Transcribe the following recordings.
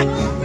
Yeah.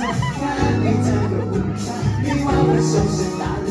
สักแค่ได้เจอกับคุไม่ว่าว่าโชคชะตา